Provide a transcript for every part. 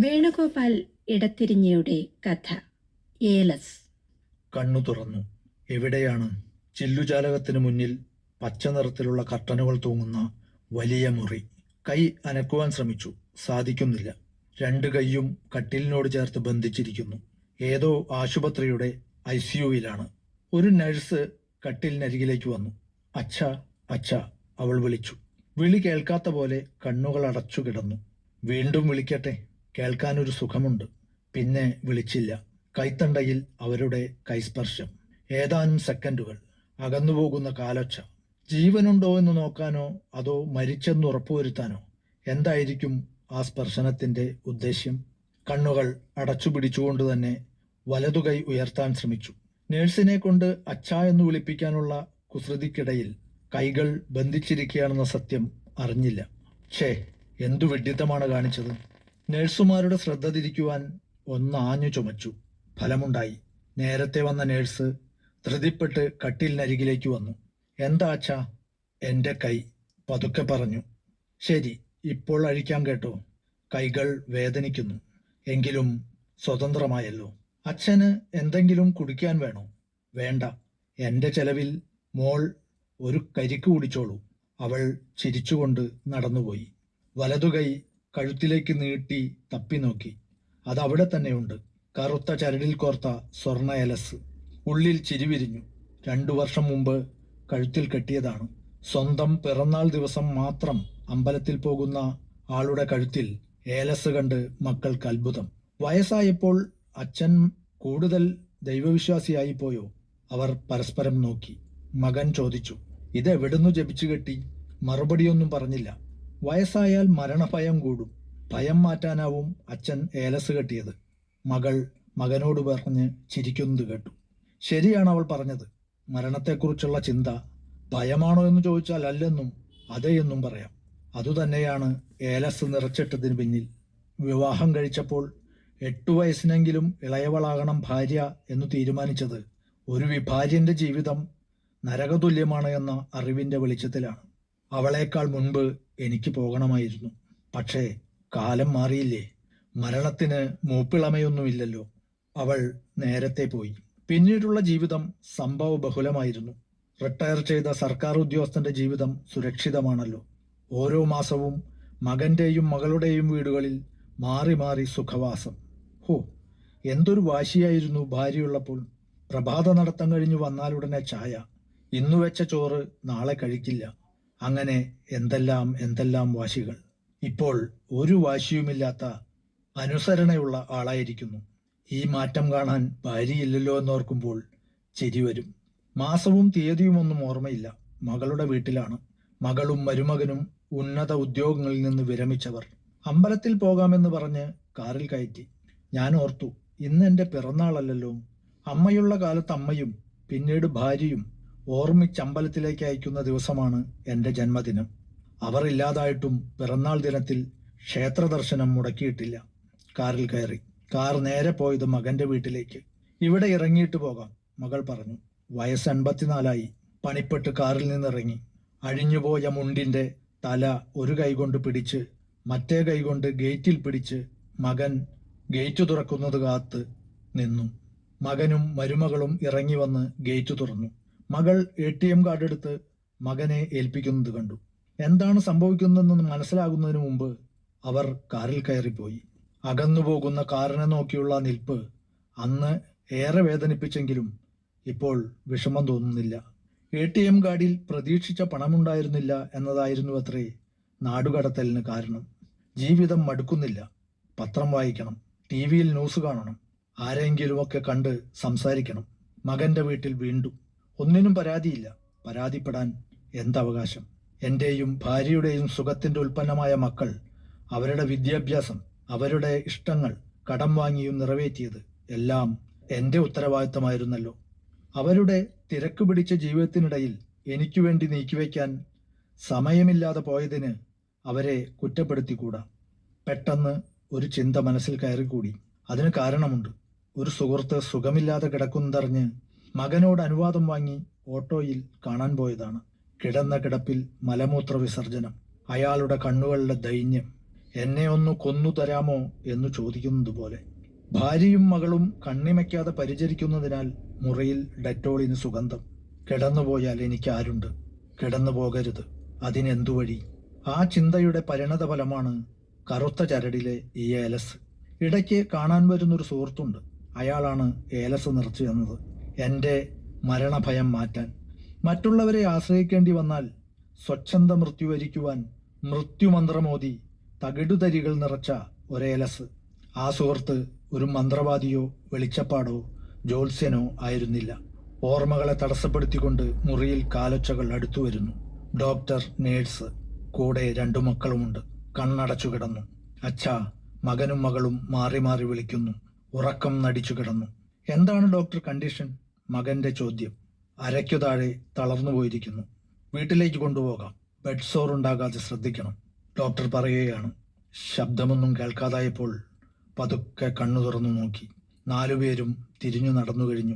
വേണുഗോപാൽ ഇടത്തിരിഞ്ഞയുടെ കഥ ഏലസ്. കണ്ണു തുറന്നു. എവിടെയാണ്? ചില്ലുചാലകത്തിന് മുന്നിൽ പച്ച നിറത്തിലുള്ള കർട്ടനുകൾ തൂങ്ങുന്ന വലിയ മുറി. കൈ അനക്കുവാൻ ശ്രമിച്ചു. സാധിക്കുന്നില്ല. രണ്ട് കൈയും കട്ടിലിനോട് ചേർത്ത് ബന്ധിച്ചിരിക്കുന്നു. ഏതോ ആശുപത്രിയുടെ ഐ സിയുവിലാണ് ഒരു നഴ്സ് കട്ടിലിനരികിലേക്ക് വന്നു. അച്ഛ അച്ഛ അവൾ വിളിച്ചു. വിളി കേൾക്കാത്ത പോലെ കണ്ണുകൾ അടച്ചു കിടന്നു വീണ്ടും വിളിക്കട്ടെ? കേൾക്കാനൊരു സുഖമുണ്ട്. പിന്നെ വിളിച്ചില്ല. കൈത്തണ്ടയിൽ അവരുടെ കൈസ്പർശം. ഏതാനും സെക്കൻഡുകൾ. അകന്നുപോകുന്ന കാലൊച്ച. ജീവനുണ്ടോ എന്ന് നോക്കാനോ അതോ മരിച്ചെന്ന് ഉറപ്പുവരുത്താനോ? എന്തായിരിക്കും ആ സ്പർശനത്തിന്റെ ഉദ്ദേശ്യം? കണ്ണുകൾ അടച്ചു പിടിച്ചുകൊണ്ട് തന്നെ വലതുകൈ ഉയർത്താൻ ശ്രമിച്ചു. നേഴ്സിനെ കൊണ്ട് അച്ഛ എന്ന് വിളിപ്പിക്കാനുള്ള കുസൃതിക്കിടയിൽ കൈകൾ ബന്ധിച്ചിരിക്കുകയാണെന്ന സത്യം അറിഞ്ഞില്ല. ഛേ എന്തു വിഡിത്തമാണ് കാണിച്ചത്? നഴ്സുമാരുടെ ശ്രദ്ധ തിരിക്കുവാൻ ഒന്നാഞ്ഞു ചുമച്ചു. ഫലമുണ്ടായി. നേരത്തെ വന്ന നേഴ്സ് ധൃതിപ്പെട്ട് കട്ടിലിനരികിലേക്ക് വന്നു. എന്താച്ച? എന്റെ കൈ. പതുക്കെ പറഞ്ഞു. ശരി ഇപ്പോൾ അഴിക്കാൻ കേട്ടോ. കൈകൾ വേദനിക്കുന്നു. എങ്കിലും സ്വതന്ത്രമായല്ലോ. അച്ഛന് എന്തെങ്കിലും കുടിക്കാൻ വേണോ? വേണ്ട. എന്റെ ചെലവിൽ മോൾ ഒരു കരിക്ക് കുടിച്ചോളൂ. അവൾ ചിരിച്ചുകൊണ്ട് നടന്നുപോയി. വലതുകൈ കഴുത്തിലേക്ക് നീട്ടി തപ്പി നോക്കി. അതവിടെ തന്നെയുണ്ട് കറുത്ത ചരടിൽ കോർത്ത സ്വർണ എലസ്. ഉള്ളിൽ ചിരിവിരിഞ്ഞു രണ്ടു വർഷം മുമ്പ് കഴുത്തിൽ കെട്ടിയതാണ്. സ്വന്തം പിറന്നാൾ ദിവസം മാത്രം അമ്പലത്തിൽ പോകുന്ന ആളുടെ കഴുത്തിൽ ഏലസ് കണ്ട് മക്കൾക്ക് അത്ഭുതം. വയസ്സായപ്പോൾ അച്ഛൻ കൂടുതൽ ദൈവവിശ്വാസിയായി പോയോ? അവർ പരസ്പരം നോക്കി. മകൻ ചോദിച്ചു ഇതെവിടുന്നു ജപിച്ചു കെട്ടി? മറുപടിയൊന്നും പറഞ്ഞില്ല. വയസ്സായാൽ മരണഭയം കൂടും. ഭയം മാറ്റാനാവും അച്ഛൻ ഏലസ് കെട്ടിയത്. മകൾ മകനോട് പറഞ്ഞ് ചിരിക്കുന്നത് കേട്ടു. ശരിയാണ് അവൾ പറഞ്ഞത്. മരണത്തെക്കുറിച്ചുള്ള ചിന്ത ഭയമാണോ എന്ന് ചോദിച്ചാൽ അല്ലെന്നും അതേ എന്നും പറയാം. അതുതന്നെയാണ് ഏലസ് നിറച്ചിട്ടതിന് പിന്നിൽ. വിവാഹം കഴിച്ചപ്പോൾ എട്ടു വയസ്സിനെങ്കിലും ഇളയവളാകണം ഭാര്യ എന്ന് തീരുമാനിച്ചത് ഒരു വിഭാര്യന്റെ ജീവിതം നരകതുല്യമാണ് എന്ന അറിവിന്റെ വെളിച്ചത്തിലാണ്. അവളേക്കാൾ മുൻപ് എനിക്ക് പോകണമായിരുന്നു. പക്ഷേ കാലം മാറിയില്ലേ. മരണത്തിന് മൂപ്പിളമയൊന്നുമില്ലല്ലോ. അവൾ നേരത്തെ പോയി. പിന്നീടുള്ള ജീവിതം സംഭവ ബഹുലമായിരുന്നു റിട്ടയർ ചെയ്ത സർക്കാർ ഉദ്യോഗസ്ഥന്റെ ജീവിതം സുരക്ഷിതമാണല്ലോ. ഓരോ മാസവും മകന്റെയും മകളുടെയും വീടുകളിൽ മാറി മാറി സുഖവാസം. ഹോ എന്തൊരു വാശിയായിരുന്നു ഭാര്യയുള്ളപ്പോൾ. പ്രഭാത നടത്തം കഴിഞ്ഞു വന്നാലുടനെ ചായ. ഇന്നു വെച്ച ചോറ് നാളെ കഴിക്കില്ല. അങ്ങനെ എന്തെല്ലാം എന്തെല്ലാം വാശികൾ? ഇപ്പോൾ ഒരു വാശിയുമില്ലാത്ത അനുസരണയുള്ള ആളായിരിക്കുന്നു. ഈ മാറ്റം കാണാൻ ഭാര്യയില്ലല്ലോ എന്നോർക്കുമ്പോൾ ചിരി വരും. മാസവും തീയതിയും ഒന്നും ഓർമ്മയില്ല. മകളുടെ വീട്ടിലാണ്. മകളും മരുമകനും ഉന്നത ഉദ്യോഗങ്ങളിൽ നിന്ന് വിരമിച്ചവർ. അമ്പലത്തിൽ പോകാമെന്ന് പറഞ്ഞ് കാറിൽ കയറ്റി. ഞാൻ ഓർത്തു ഇന്ന് എന്റെ പിറന്നാളല്ലല്ലോ. അമ്മയുള്ള കാലത്ത് അമ്മയും പിന്നീട് ഭാര്യയും ഓർമ്മിച്ച് അമ്പലത്തിലേക്ക് അയക്കുന്ന ദിവസമാണ് എന്റെ ജന്മദിനം. അവർ ഇല്ലാതായിട്ടും പിറന്നാൾ ദിനത്തിൽ ക്ഷേത്ര ദർശനം മുടക്കിയിട്ടില്ല. കാറിൽ കയറി. കാർ നേരെ പോയത് മകന്റെ വീട്ടിലേക്ക്. ഇവിടെ ഇറങ്ങിയിട്ട് പോകാം മകൾ പറഞ്ഞു. വയസ്സ് എൺപത്തിനാലായി. പണിപ്പെട്ട് കാറിൽ നിന്നിറങ്ങി. അഴിഞ്ഞുപോയ മുണ്ടിന്റെ തല ഒരു കൈകൊണ്ട് പിടിച്ച് മറ്റേ കൈകൊണ്ട് ഗേറ്റിൽ പിടിച്ച് മകൻ ഗേറ്റ് തുറക്കുന്നത് കാത്ത് നിന്നു. മകനും മരുമകളും ഇറങ്ങി വന്ന് ഗേറ്റ് തുറന്നു. മകൾ എ ടി എം കാർഡ് എടുത്ത് മകനെ ഏൽപ്പിക്കുന്നത് കണ്ടു. എന്താണ് സംഭവിക്കുന്നതെന്ന് മനസ്സിലാകുന്നതിന് മുമ്പ് അവർ കാറിൽ കയറിപ്പോയി. അകന്നുപോകുന്ന കാറിനെ നോക്കിയുള്ള നിൽപ്പ് അന്ന് ഏറെ വേദനിപ്പിച്ചെങ്കിലും ഇപ്പോൾ വിഷമം തോന്നുന്നില്ല. എ ടി എം കാർഡിൽ പ്രതീക്ഷിച്ച പണമുണ്ടായിരുന്നില്ല എന്നതായിരുന്നു അത്രേ നാടുകടത്തലിന് കാരണം. ജീവിതം മടുക്കുന്നില്ല. പത്രം വായിക്കണം ടി വിയിൽ ന്യൂസ് കാണണം ആരെങ്കിലുമൊക്കെ കണ്ട് സംസാരിക്കണം. മകന്റെ വീട്ടിൽ വീണ്ടും ഒന്നിനും പരാതിയില്ല. പരാതിപ്പെടാൻ എന്തവകാശം? എന്റെയും ഭാര്യയുടെയും സുഖത്തിന്റെ ഉൽപ്പന്നമായ മക്കൾ അവരുടെ വിദ്യാഭ്യാസം അവരുടെ ഇഷ്ടങ്ങൾ കടം വാങ്ങിയും നിറവേറ്റിയത് എല്ലാം എന്റെ ഉത്തരവാദിത്തമായിരുന്നല്ലോ. അവരുടെ തിരക്ക് പിടിച്ച ജീവിതത്തിനിടയിൽ എനിക്കു വേണ്ടി നീക്കിവെക്കാൻ സമയമില്ലാതെ പോയതിന് അവരെ കുറ്റപ്പെടുത്തിക്കൂടാ. പെട്ടെന്ന് ഒരു ചിന്ത മനസ്സിൽ കയറിക്കൂടി. അതിന് കാരണമുണ്ട്. ഒരു സുഹൃത്ത് സുഖമില്ലാതെ കിടക്കുന്നതറിഞ്ഞ് മകനോട് അനുവാദം വാങ്ങി ഓട്ടോയിൽ കാണാൻ പോയതാണ്. കിടന്ന കിടപ്പിൽ മലമൂത്ര വിസർജനം. അയാളുടെ കണ്ണുകളുടെ ദൈന്യം. എന്നെ ഒന്ന് കൊന്നു തരാമോ? എന്ന് ചോദിക്കുന്നതുപോലെ. ഭാര്യയും മകളും കണ്ണിമയ്ക്കാതെ പരിചരിക്കുന്നതിനാൽ മുറിയിൽ ഡെറ്റോളിന് സുഗന്ധം. കിടന്നുപോയാൽ എനിക്ക് ആരുണ്ട് കിടന്നു പോകരുത്. അതിനെന്തു വഴി ആ ചിന്തയുടെ പരിണത ഫലമാണ് കറുത്ത ചരടിലെ ഈ ഏലസ്. ഇടയ്ക്ക് കാണാൻ വരുന്നൊരു സുഹൃത്തുണ്ട്. അയാളാണ് ഏലസ് നിറച്ചു തന്നത്. എന്റെ മരണഭയം മാറ്റാൻ. മറ്റുള്ളവരെ ആശ്രയിക്കേണ്ടി വന്നാൽ സ്വച്ഛന്ത മൃത്യു വരിക്കുവാൻ മൃത്യുമന്ത്രമോതി തകിടുതരികൾ നിറച്ച ഒരേലസ്. ആ സുഹൃത്ത് ഒരു മന്ത്രവാദിയോ വെളിച്ചപ്പാടോ ജ്യോത്സ്യനോ ആയിരുന്നില്ല. ഓർമ്മകളെ തടസ്സപ്പെടുത്തിക്കൊണ്ട് മുറിയിൽ കാലൊച്ചകൾ അടുത്തു വരുന്നു. ഡോക്ടർ നേഴ്സ് കൂടെ രണ്ടു മക്കളുമുണ്ട്. കണ്ണടച്ചു കിടന്നു. അച്ഛ മകനും മകളും മാറി മാറി വിളിക്കുന്നു. ഉറക്കം നടിച്ചു കിടന്നു. എന്താണ് ഡോക്ടർ കണ്ടീഷൻ? മകന്റെ ചോദ്യം. അരയ്ക്കു താഴെ തളർന്നു പോയിരിക്കുന്നു. വീട്ടിലേക്ക് കൊണ്ടുപോകാം. ബെഡ് സോർ ഉണ്ടാകാതെ ശ്രദ്ധിക്കണം. ഡോക്ടർ പറയുകയാണ്. ശബ്ദമൊന്നും കേൾക്കാതായപ്പോൾ പതുക്കെ കണ്ണു തുറന്നു നോക്കി. നാലുപേരും തിരിഞ്ഞു നടന്നു കഴിഞ്ഞു.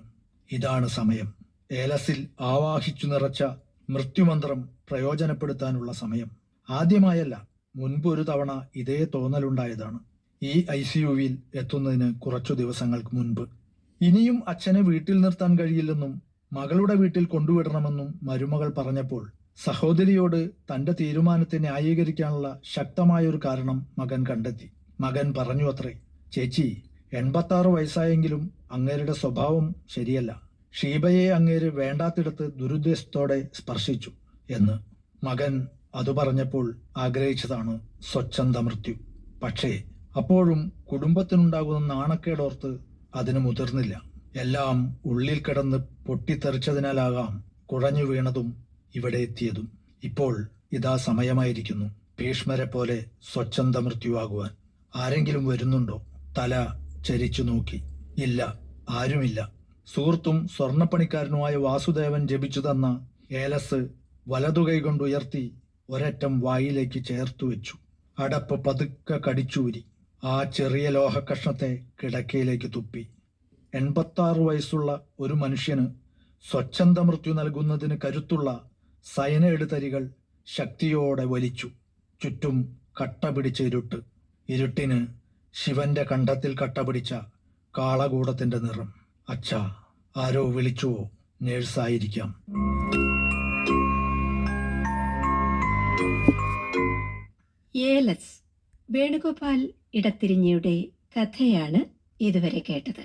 ഇതാണ് സമയം. ഏലസിൽ ആവാഹിച്ചു നിറച്ച മൃത്യുമന്ത്രം പ്രയോജനപ്പെടുത്താനുള്ള സമയം. ആദ്യമായല്ല മുൻപ് ഒരു തവണ ഇതേ തോന്നലുണ്ടായതാണ്. ഈ ഐ സി യുവിൽ എത്തുന്നതിന് കുറച്ചു ദിവസങ്ങൾക്ക് മുൻപ്. ഇനിയും അച്ഛനെ വീട്ടിൽ നിർത്താൻ കഴിയില്ലെന്നും മകളുടെ വീട്ടിൽ കൊണ്ടുവിടണമെന്നും മരുമകൾ പറഞ്ഞപ്പോൾ സഹോദരിയോട് തന്റെ തീരുമാനത്തെ ന്യായീകരിക്കാനുള്ള ശക്തമായൊരു കാരണം മകൻ കണ്ടെത്തി. മകൻ പറഞ്ഞു അത്രേ ചേച്ചി എൺപത്താറ് വയസ്സായെങ്കിലും അങ്ങേരുടെ സ്വഭാവം ശരിയല്ല. ഷീബയെ അങ്ങേര് വേണ്ടാത്തിടത്ത് ദുരുദ്ദേശത്തോടെ സ്പർശിച്ചു എന്ന്. മകൻ അത് പറഞ്ഞപ്പോൾ ആഗ്രഹിച്ചതാണ് സ്വച്ഛന്ത മൃത്യു പക്ഷേ അപ്പോഴും കുടുംബത്തിനുണ്ടാകുന്ന നാണക്കേടോർത്ത് അതിന് മുതിർന്നില്ല. എല്ലാം ഉള്ളിൽ കിടന്ന് പൊട്ടിത്തെറിച്ചതിനാലാകാം കുഴഞ്ഞു വീണതും ഇവിടെ എത്തിയതും. ഇപ്പോൾ ഇതാ സമയമായിരിക്കുന്നു. ഭീഷ്മരെ പോലെ സ്വച്ഛന്ത മൃത്യുവാകുവാൻ ആരെങ്കിലും വരുന്നുണ്ടോ? തല ചരിച്ചു നോക്കി. ഇല്ല ആരുമില്ല. സുഹൃത്തും സ്വർണപ്പണിക്കാരനുമായ വാസുദേവൻ ജപിച്ചു തന്ന ഏലസ് വലതുകൈ കൊണ്ടുയർത്തി ഒരറ്റം വായിലേക്ക് ചേർത്തു വെച്ചു. അടപ്പ് പതുക്കെ കടിച്ചൂരി ആ ചെറിയ ലോഹക്കഷ്ണത്തെ കിടക്കയിലേക്ക് തുപ്പി. എൺപത്താറ് വയസ്സുള്ള ഒരു മനുഷ്യന് സ്വച്ഛന്ത മൃത്യു നൽകുന്നതിന് കരുത്തുള്ള സയനൈഡ് തരികൾ ശക്തിയോടെ വലിച്ചു. ചുറ്റും കട്ട പിടിച്ച ഇരുട്ട്. ഇരുട്ടിന് ശിവന്റെ കണ്ഠത്തിൽ കട്ട പിടിച്ച കാളകൂടത്തിന്റെ നിറം. അച്ഛാ ആരോ വിളിച്ചുവോ? നേഴ്സായിരിക്കാം. ഏലസ്. വേണുഗോപാൽ ഇടത്തിരിഞ്ഞയുടെ കഥയാണ് ഇതുവരെ കേട്ടത്.